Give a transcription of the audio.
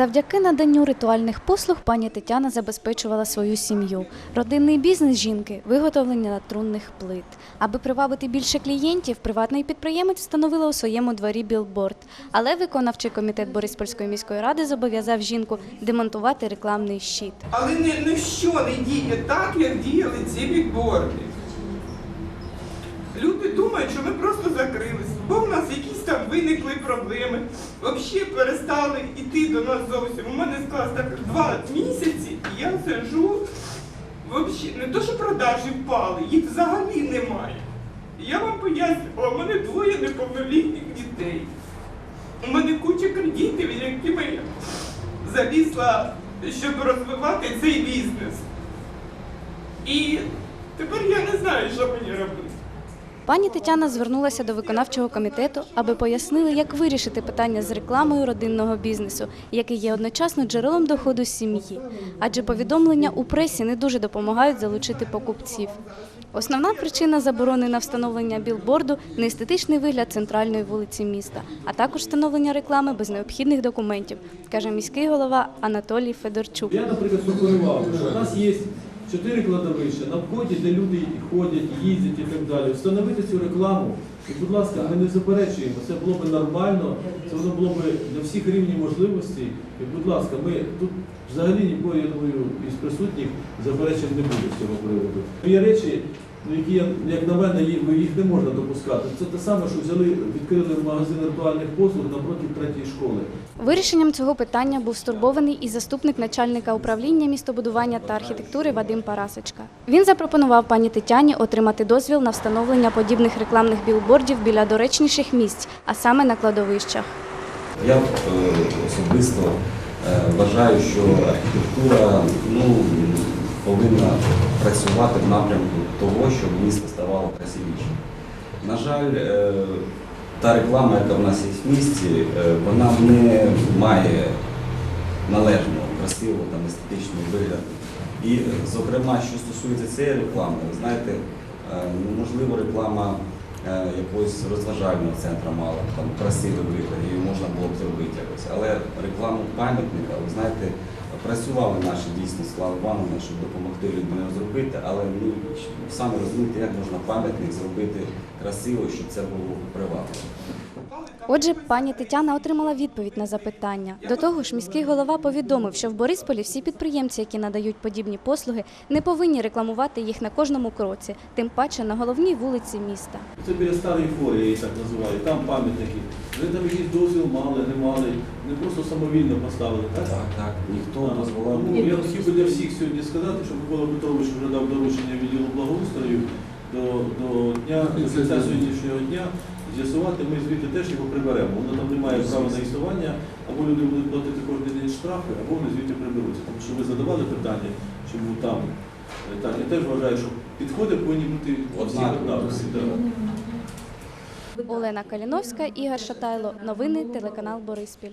Завдяки наданню ритуальних послуг пані Тетяна забезпечувала свою сім'ю. Родинний бізнес жінки виготовлення трунних плит. Аби привабити більше клієнтів, приватний підприємець встановила у своєму дворі білборд. Але виконавчий комітет Бориспільської міської ради зобов'язав жінку демонтувати рекламний щит. Але не, не що не діє так, як діяли ці бікборди. Люди думають, що ми просто закрилися, бо в нас якісь там виникли проблеми. Взагалі перестали йти до нас зовсім. У мене склалось так два місяці, і я сижу. Взагалі, не то, що продажі впали, їх взагалі немає. Я вам пояснювала, у мене двоє неповнолітніх дітей. У мене куча кредитів, якими я залізла, щоб розвивати цей бізнес. І тепер я не знаю, що мені робити. Пані Тетяна звернулася до виконавчого комітету, аби пояснили, як вирішити питання з рекламою родинного бізнесу, який є одночасно джерелом доходу сім'ї. Адже повідомлення у пресі не дуже допомагають залучити покупців. Основна причина заборони на встановлення білборду неестетичний вигляд центральної вулиці міста, а також встановлення реклами без необхідних документів, каже міський голова Анатолій Федорчук. Я, наприклад, що у нас є чотири кладовища на вході, де люди ходять, їздять і так далі. Встановити цю рекламу. І, будь ласка, ми не заперечуємо. Це було б нормально, це воно було б для всіх рівнів можливостей. І, будь ласка, ми тут взагалі нікого, я думаю, із присутніх заперечень не буде з цього приводу. Є речі, які, як на мене, їх, їх не можна допускати. Це те саме, що взяли, відкрили магазин ритуальних послуг напроти третьої школи. Вирішенням цього питання був стурбований і заступник начальника управління містобудування та архітектури Вадим Парасочка. Він запропонував пані Тетяні отримати дозвіл на встановлення подібних рекламних білбордів біля доречніших місць, а саме на кладовищах. Я е, особисто е, вважаю, що архітектура ну, повинна працювати в напрямку того, щоб місто ставало красивішим. На жаль, е, та реклама, яка в нас є в місті, е, вона не має належного, красивого там, естетичного вигляду. І, зокрема, що стосується цієї реклами, ви знаєте, е, ну, можливо, реклама якогось розважального центру мала там красивий вигляд, її можна було б зробити якось. Але рекламу пам'ятника, ви знаєте, працювали наші дійсно Слава Івановна, щоб допомогти людям зробити, але ну, саме розумієте, як можна пам'ятник зробити красиво, щоб це було привабливо. Отже, пані Тетяна отримала відповідь на запитання. До того ж, міський голова повідомив, що в Борисполі всі підприємці, які надають подібні послуги, не повинні рекламувати їх на кожному кроці, тим паче на головній вулиці міста. Це біля старої форі, я її так називаю, там пам'ятники. Ви там якийсь дозвіл мали, не мали, не просто самовільно поставили. Так, Так, так, ніхто Так. дозволяв. Я хотів би для всіх сьогодні сказати, що Микола Петрович вже дав доручення відділу благоустрою до, до дня, до кінця сьогоднішнього дня з'ясувати, ми звідти теж його приберемо. Воно там не має права на існування, або люди будуть платити кожен день штрафи, або вони звідти приберуться. Тому що ви задавали питання, чому там. Е, Так, я теж вважаю, що підходи повинні бути однакові. Олена Каліновська, Ігор Шатайло. Новини телеканал Бориспіль.